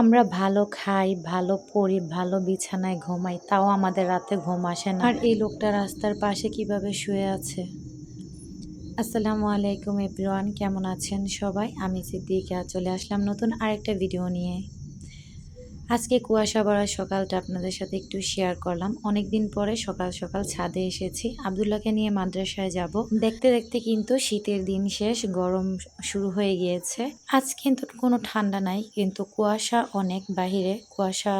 আমরা ভালো খাই ভালো পড়ি ভালো বিছানায় ঘুমাই তাও আমাদের রাতে ঘুম আসে না। আর এই লোকটা রাস্তার পাশে কীভাবে শুয়ে আছে? আসসালামু আলাইকুম এভরিওয়ান কেমন আছেন সবাই? আমি সিদ্দিকা চলে আসলাম নতুন আরেকটা ভিডিও নিয়ে। আজকে কুয়াশা ভরা সকালটা আপনাদের সাথে একটু শেয়ার করলাম। অনেক দিন পরে সকাল সকাল ছাদে এসেছি। আবদুল্লাহকে নিয়ে মাদ্রাসায় যাব। দেখতে দেখতে কিন্তু শীতের দিন শেষ, গরম শুরু হয়ে গিয়েছে। আজ কিন্তু কোনো ঠান্ডা নাই, কিন্তু কুয়াশা অনেক বাহিরে। কুয়াশা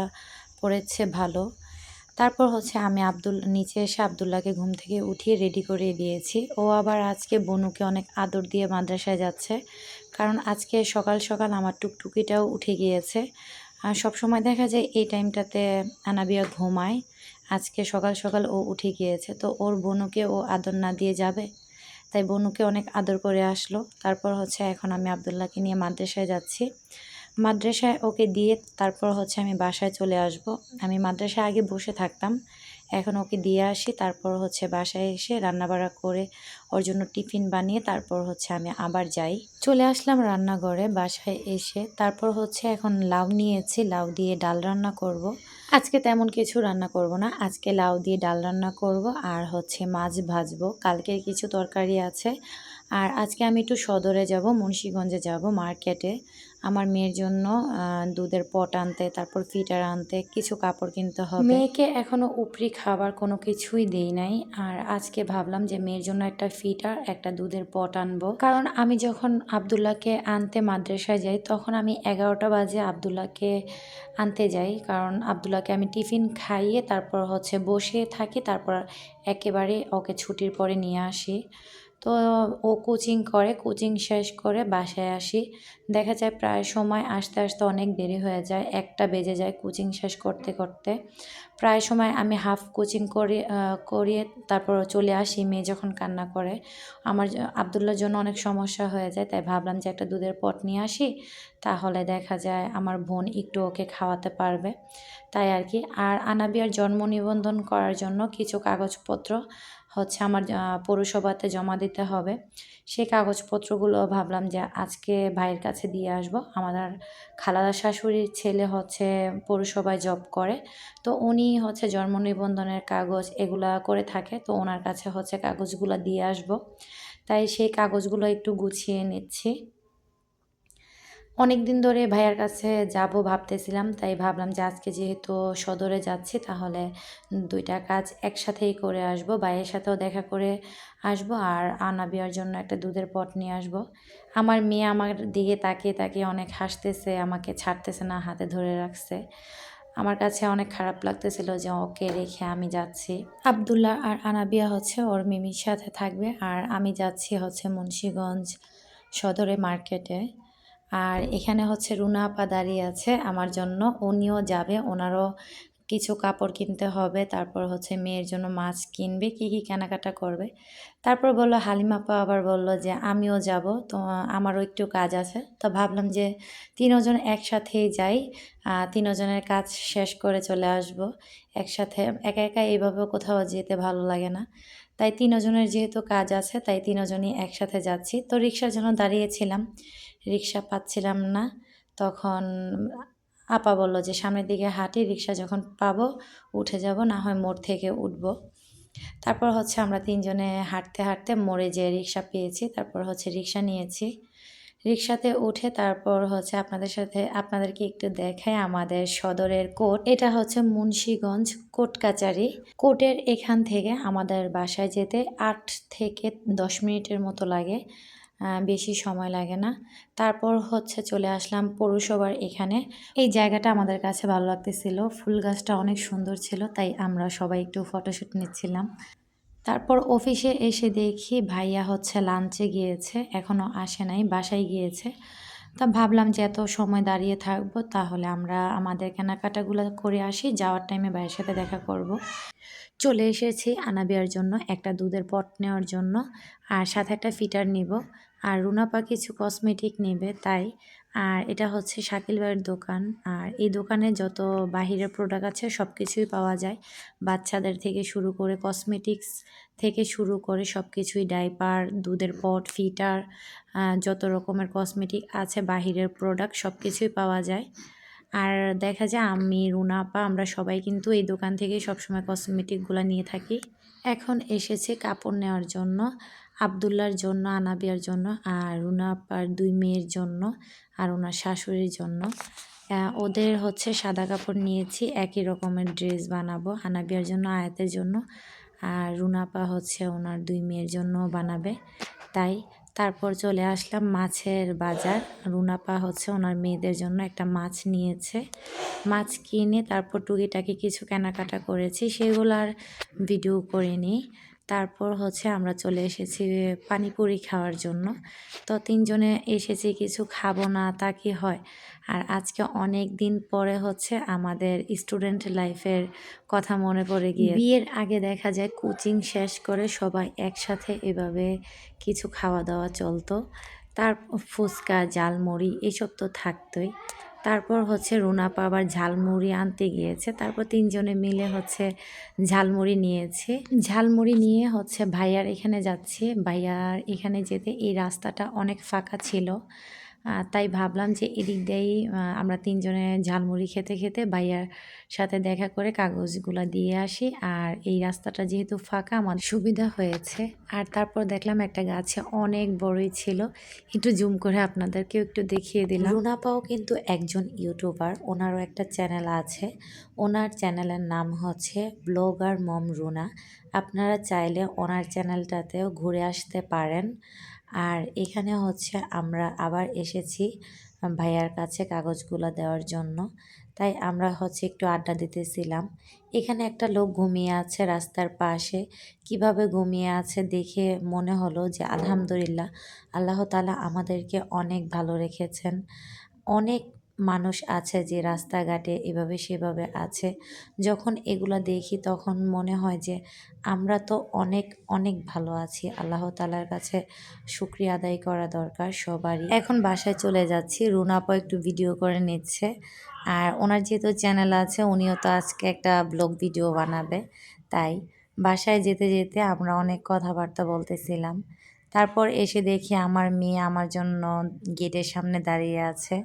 পড়েছে ভালো। তারপর হচ্ছে আমি আব্দুল, নিচে এসে আবদুল্লাহকে ঘুম থেকে উঠিয়ে রেডি করে দিয়েছি। ও আবার আজকে বনুকে অনেক আদর দিয়ে মাদ্রাসায় যাচ্ছে। কারণ আজকে সকাল সকাল আমার টুকটুকিটাও উঠে গিয়েছে। আর সব সময় দেখা যায় এই টাইমটাতে আনাবিয়া ঘুমায়। আজকে সকাল সকাল ও উঠে গিয়েছে। তো ওর বনুকে ও আদর না দিয়ে যাবে। তাই বনুকে অনেক আদর করে আসলো। তারপর হচ্ছে এখন আমি আবদুল্লাহকে নিয়ে মাদ্রাসায় যাচ্ছি। মাদ্রাসায় ওকে দিয়ে তারপর হচ্ছে আমি বাসায় চলে আসব। আমি মাদ্রাসায় আগে বসে থাকতাম। এখন ওকে দিয়ে আসি। তারপর হচ্ছে বাসায় এসে রান্নাবাড়া করে ওর জন্য টিফিন বানিয়ে তারপর হচ্ছে আমি আবার যাই। চলে আসলাম রান্নাঘরে বাসায় এসে। তারপর হচ্ছে এখন লাউ নিয়েছি, লাউ দিয়ে ডাল রান্না করব। আজকে তেমন কিছু রান্না করব না, আজকে লাউ দিয়ে ডাল রান্না করব আর হচ্ছে মাছ ভাজবো। কালকের কিছু তরকারি আছে আর আজকে আমি একটু সদরে যাব, মুন্সীগঞ্জে যাব মার্কেটে আমার মেয়ের জন্য দুধের পট আনতে, তারপর ফিটার আনতে, কিছু কাপড় কিনতে হবে। মেয়েকে এখনও উপরি খাবার কোনো কিছুই দেই নাই। আর আজকে ভাবলাম যে মেয়ের জন্য একটা ফিটার একটা দুধের পট আনব। কারণ আমি যখন আবদুল্লাহকে আনতে মাদ্রাসায় যাই, তখন আমি এগারোটা বাজে আবদুল্লাহকে আনতে যাই। কারণ আবদুল্লাহকে আমি টিফিন খাইয়ে, তারপর হচ্ছে বসে থাকি, তারপর একেবারে ওকে ছুটির পরে নিয়ে আসি। তো ও কোচিং করে কোচিং শেষ করে বাসায় আসি। দেখা যায় প্রায় সময় আসতে আসতে অনেক দেরি হয়ে যায়, একটা বেজে যায় কোচিং শেষ করতে করতে। প্রায় সময় আমি হাফ কোচিং করে করিয়ে তারপর চলে আসি, মেয়ে যখন কান্না করে। আমার আবদুল্লার জন্য অনেক সমস্যা হয়ে যায়, তাই ভাবলাম যে একটা দুধের পট নিয়ে আসি, তাহলে দেখা যায় আমার বোন একটু ওকে খাওয়াতে পারবে। তাই আর কি। আর আনাবিয়ার জন্ম নিবন্ধন করার জন্য কিছু কাগজপত্র হচ্ছে আমার পৌরসভাতে জমা দিতে হবে। সেই কাগজপত্রগুলো ভাবলাম যে আজকে ভাইয়ের কাছে দিয়ে আসব। আমাদের খালাদা শাশুড়ির ছেলে হচ্ছে পৌরসভায় জব করে। তো উনি হচ্ছে জন্ম নিবন্ধনের কাগজ এগুলা করে থাকে। তো ওনার কাছে হচ্ছে কাগজগুলো দিয়ে আসব। তাই সেই কাগজগুলো একটু গুছিয়ে নিচ্ছি। অনেক দিন ধরে ভাইয়ার কাছে যাব ভাবতেছিলাম, তাই ভাবলাম যে আজকে যেহেতু সদরে যাচ্ছি তাহলে দুইটা কাজ একসাথেই করে আসব, ভাইয়ের সাথেও দেখা করে আসব আর আনাবিয়ার জন্য একটা দুধের পট নিয়ে আসব। আমার মেয়ে আমার দিকে তাকিয়ে তাকিয়ে অনেক হাসতেছে, আমাকে ছাড়তেছে না, হাতে ধরে রাখছে। আমার কাছে অনেক খারাপ লাগতেছিল যে ওকে রেখে আমি যাচ্ছি। আবদুল্লাহ আর আনাবিয়া হচ্ছে ওর মিমির সাথে থাকবে আর আমি যাচ্ছি হচ্ছে মুন্সীগঞ্জ সদরে মার্কেটে। আর এখানে হচ্ছে রুনা আপা দাঁড়িয়ে আছে আমার জন্য। উনিও যাবে ওনারও কিছু কাপড় কিনতে হবে। তারপর হচ্ছে মেয়ের জন্য মাছ কিনবে কি কি কেনাকাটা করবে। তারপর বলল হালিমাপা আবার বলল যে আমিও যাব তো আমারও একটু কাজ আছে। তো ভাবলাম যে তিনজন একসাথেই যাই তিনজনের কাজ শেষ করে চলে আসব। একসাথে একা একা এইভাবে কোথাও যেতে ভালো লাগে না। তাই তিনজনের যেহেতু কাজ আছে তাই তিনজনই একসাথে যাচ্ছি। তো রিক্সার জন্য দাঁড়িয়েছিলাম। রিক্সা পাচ্ছিলাম না। তখন আপা বলল যে, সামনের দিকে হাঁটি, রিক্সা যখন পাবো, উঠে যাব, না হয় মোড় থেকে উঠব। তারপর হচ্ছে আমরা তিনজনে হাঁটতে হাঁটতে মোড়ে যে রিক্সা পেয়েছি, তারপর হচ্ছে রিক্সা নিয়েছি। রিক্সাতে উঠে তারপর হচ্ছে আপনাদের সাথে, আপনাদেরকে একটু দেখায় আমাদের সদরের কোর্ট। এটা হচ্ছে মুন্সীগঞ্জ কোর্ট কাচারি। কোর্টের এখান থেকে আমাদের বাসায় যেতে আট থেকে দশ মিনিটের মতো লাগে। বেশি সময় লাগে না। তারপর হচ্ছে চলে আসলাম পৌরসভার এখানে। এই জায়গাটা আমাদের কাছে ভালো লাগতেছিল। ফুল গাছটা অনেক সুন্দর ছিল, তাই আমরা সবাই একটু ফটোশ্যুট নিচ্ছিলাম। তারপর অফিসে এসে দেখি ভাইয়া হচ্ছে লাঞ্চে গিয়েছে এখনও আসে নাই, বাসায় গিয়েছে। তা ভাবলাম যে এত সময় দাঁড়িয়ে থাকব, তাহলে আমরা আমাদের কেনাকাটাগুলো করে আসি, যাওয়ার টাইমে ভাইয়ের সাথে দেখা করব। চলে এসেছি আনাবিয়ার জন্য, একটা দুধের পট নেওয়ার জন্য, আর সাথে একটা ফিটার নিব। আর রুনাপা কিছু কসমেটিক নেবে, তাই। আর এটা হচ্ছে শাকিল ভাইয়ের দোকান। আর এই দোকানে যত বাহিরের প্রোডাক্ট আছে সব কিছুই পাওয়া যায়। বাচ্চাদের থেকে শুরু করে কসমেটিক্স থেকে শুরু করে সব কিছুই ডাইপার দুধের পট ফিটার যত রকমের কসমেটিক আছে, বাহিরের প্রোডাক্ট সব কিছুই পাওয়া যায়। আর দেখা যায়, আমি, রুনা আপা আমরা সবাই কিন্তু এই দোকান থেকে সবসময় কসমেটিকগুলো নিয়ে থাকি। এখন এসেছে কাপড় নেওয়ার জন্য। আবদুল্লার জন্য, আনাবিয়ার জন্য, আর রুনা আপার দুই মেয়ের জন্য, আর ওনার শাশুড়ির জন্য। ওদের হচ্ছে সাদা কাপড় নিয়েছি, একই রকমের ড্রেস বানাবো, আনাবিয়ার জন্য, আয়াতের জন্য, আর রুনাপা হচ্ছে ওনার দুই মেয়ের জন্য বানাবে। তাই তারপর চলে আসলাম মাছের বাজার। রুনাপা হচ্ছে ওনার মেয়েদের জন্য একটা মাছ নিয়েছে। মাছ কিনে তারপর টুকিটাকি কিছু কেনাকাটা করেছি, সেগুলো আর ভিডিও করিনি। তারপর হচ্ছে আমরা চলে এসেছি পানিপুরি খাওয়ার জন্য। তো তিনজনে এসেছি, কিছু খাব না তা কি হয়? আর আজকে অনেক দিন পরে হচ্ছে আমাদের স্টুডেন্ট লাইফের কথা মনে পড়ে গিয়ে বিয়ের আগে দেখা যায় কোচিং শেষ করে সবাই একসাথে এভাবে কিছু খাওয়া দাওয়া চলতো। তার ফুচকা জালমুড়ি এসব তো থাকতোই। তারপর হচ্ছে রুনাপা আবার ঝালমুড়ি আনতে গিয়েছে। তারপর তিনজনে মিলে হচ্ছে ঝালমুড়ি নিয়েছে। ঝালমুড়ি নিয়ে হচ্ছে ভাইয়ার এখানে যাচ্ছে। ভাইয়ার এখানে যেতে এই রাস্তাটা অনেক ফাঁকা ছিল। তাই ভাবলাম যে এদিক দিয়েই আমরা তিনজনে ঝালমুড়ি খেতে খেতে ভাইয়ার সাথে দেখা করে কাগজগুলো দিয়ে আসি। আর এই রাস্তাটা যেহেতু ফাঁকা আমার সুবিধা হয়েছে। আর তারপর দেখলাম একটা গাছে অনেক বড়ই ছিল। একটু জুম করে আপনাদেরকেও একটু দেখিয়ে দিলাম। রুনাপাও কিন্তু একজন ইউটিউবার। ওনারও একটা চ্যানেল আছে। ওনার চ্যানেলের নাম হচ্ছে ব্লগার মম রুনা। আপনারা চাইলে ওনার চ্যানেলটাতেও ঘুরে আসতে পারেন। আর এখানে হচ্ছে আমরা আবার এসেছি ভাইয়ার কাছে কাগজগুলো দেওয়ার জন্য। তাই আমরা হচ্ছে একটু আড্ডা দিতেছিলাম। এখানে একটা লোক ঘুমিয়ে আছে রাস্তার পাশে। কীভাবে ঘুমিয়ে আছে দেখে মনে হলো যে, আলহামদুলিল্লাহ, আল্লাহ তালা আমাদেরকে অনেক ভালো রেখেছেন। অনেক মানুষ আছে যে রাস্তাঘাটে এভাবে সেভাবে আছে। যখন এগুলো দেখি তখন মনে হয় যে আমরা তো অনেক অনেক ভালো আছি। আল্লাহ তালার কাছে শুক্রিয়া আদায় করা দরকার সবারই। এখন বাসায় চলে যাচ্ছি। রুনাপা একটু ভিডিও করে নিচ্ছে। আর ওনার যেহেতু চ্যানেল আছে, উনিও তো আজকে একটা ব্লগ ভিডিও বানাবে। তাই বাসায় যেতে যেতে আমরা অনেক কথাবার্তা বলতেছিলাম। তারপর এসে দেখি আমার মেয়ে আমার জন্য গেটের সামনে দাঁড়িয়ে আছে।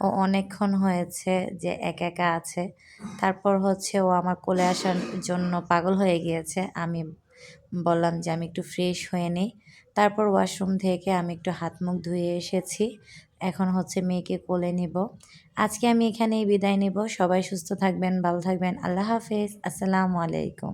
ও অনেকক্ষণ হয়েছে যে একা একা আছে। তারপর হচ্ছে ও আমার কোলে আসার জন্য পাগল হয়ে গিয়েছে। আমি বললাম যে আমি একটু ফ্রেশ হয়ে নিই। তারপর ওয়াশরুম থেকে আমি একটু হাত মুখ ধুয়ে এসেছি। এখন হচ্ছে মেয়েকে কোলে নিব। আজকে আমি এখানেই বিদায় নিব। সবাই সুস্থ থাকবেন, ভালো থাকবেন। আল্লাহ হাফেজ। আসসালামু আলাইকুম।